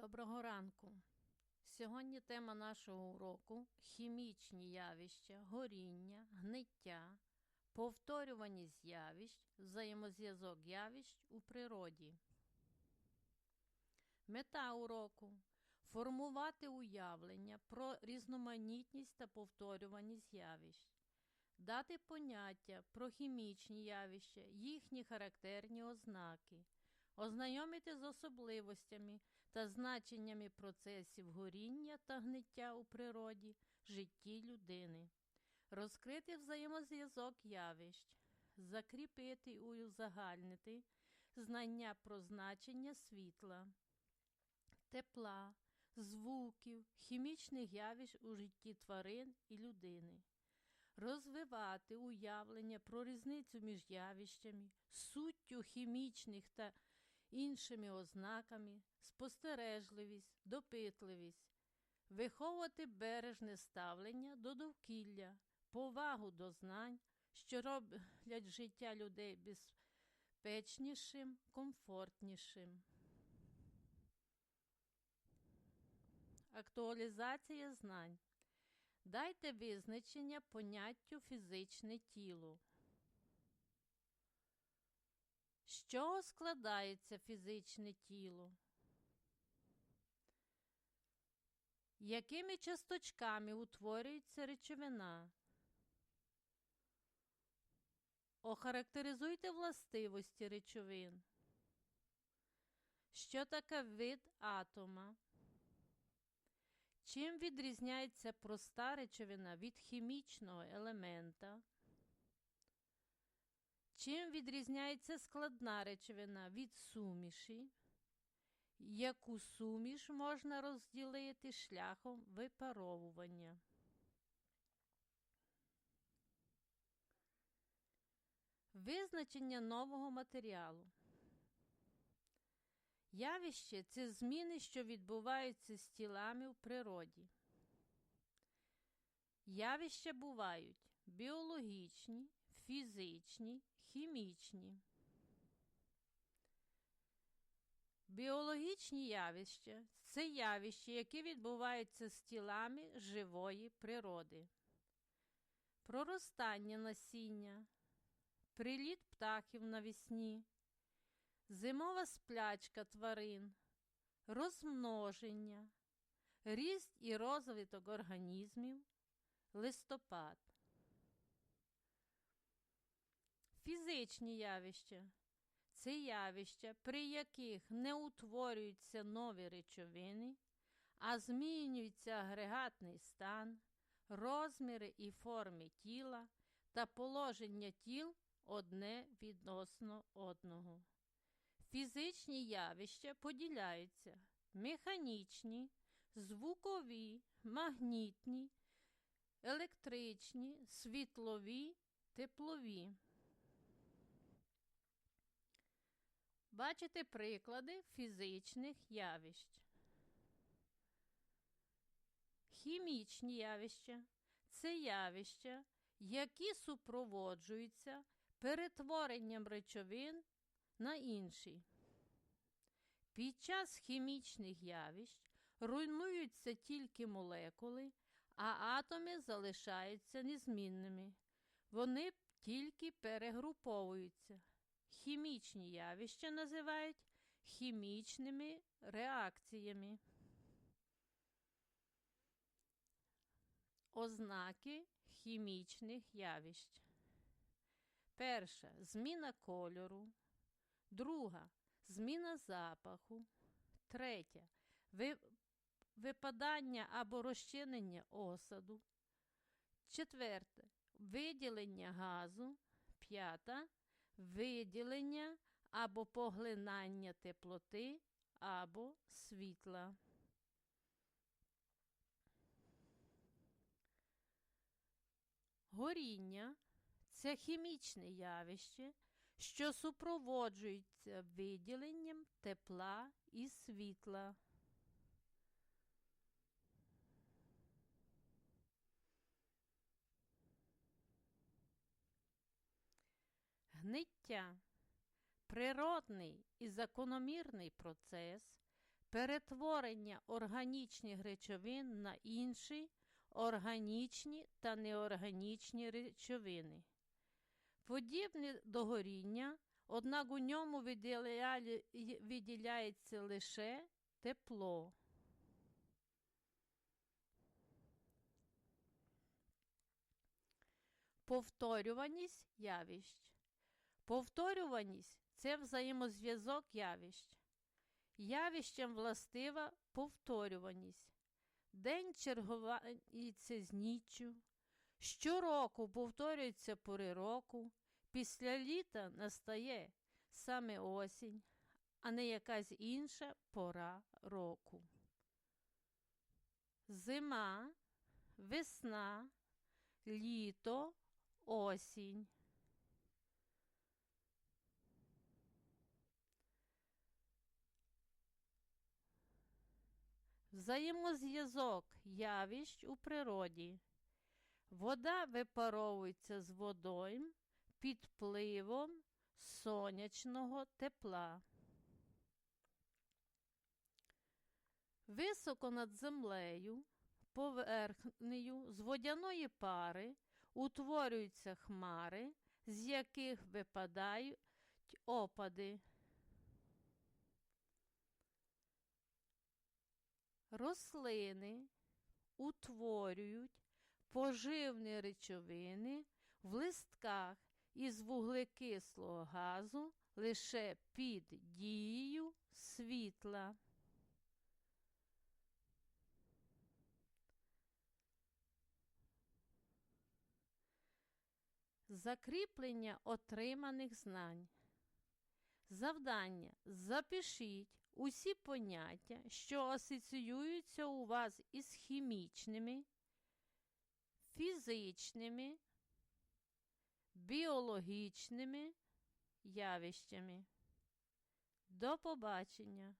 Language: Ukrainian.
Доброго ранку. Сьогодні тема нашого уроку хімічні явища, горіння, гниття, повторюваність явищ, взаємозв'язок явищ у природі. Мета уроку формувати уявлення про різноманітність та повторюваність явищ, дати поняття про хімічні явища, їхні характерні ознаки ознайомити з особливостями та значеннями процесів горіння та гниття у природі, житті людини, розкрити взаємозв'язок явищ, закріпити і узагальнити знання про значення світла, тепла, звуків, хімічних явищ у житті тварин і людини. Розвивати уявлення про різницю між явищами, суттю хімічних та іншими ознаками, спостережливість, допитливість, виховувати бережне ставлення до довкілля, повагу до знань, що роблять життя людей безпечнішим, комфортнішим. Актуалізація знань. Дайте визначення поняттю фізичне тіло. З чого складається фізичне тіло? Якими часточками утворюється речовина? Охарактеризуйте властивості речовин. Що таке вид атома? Чим відрізняється проста речовина від хімічного елемента? Чим відрізняється складна речовина від суміші? Яку суміш можна розділити шляхом випаровування? Визначення нового матеріалу. Явище це зміни, що відбуваються з тілами в природі. Явища бувають біологічні, фізичні, хімічні. Біологічні явища це явища, які відбуваються з тілами живої природи, проростання насіння, приліт птахів навесні, зимова сплячка тварин, розмноження, ріст і розвиток організмів, листопад. Фізичні явища це явища, при яких не утворюються нові речовини, а змінюється агрегатний стан, розміри і форми тіла та положення тіл одне відносно одного. Фізичні явища поділяються механічні, звукові, магнітні, електричні, світлові, теплові. Бачите приклади фізичних явищ. Хімічні явища це явища, які супроводжуються перетворенням речовин на інші. Під час хімічних явищ руйнуються тільки молекули, а атоми залишаються незмінними. Вони тільки перегруповуються. Хімічні явища називають хімічними реакціями. Ознаки хімічних явищ. Перша зміна кольору. Друга зміна запаху. Третя випадання або розчинення осаду. Четверте виділення газу. П'ята виділення або поглинання теплоти або світла. Горіння це хімічне явище, що супроводжується виділенням тепла і світла. Гниття природний і закономірний процес, перетворення органічних речовин на інші органічні та неорганічні речовини. Подібне до горіння, однак у ньому виділяється лише тепло. Повторюваність явищ. Повторюваність це взаємозв'язок явищ. Явищем властива повторюваність. День чергується з ніччю. Щороку повторюються пори року. Після літа настає саме осінь, а не якась інша пора року. Зима, весна, літо, осінь. Взаємозв'язок явищ у природі. Вода випаровується з водойм під впливом сонячного тепла. Високо над землею, поверхнею з водяної пари утворюються хмари, з яких випадають опади. Рослини утворюють поживні речовини в листках із вуглекислого газу лише під дією світла. Закріплення отриманих знань. Завдання. Запишіть усі поняття, що асоціюються у вас із хімічними, фізичними, біологічними явищами. До побачення!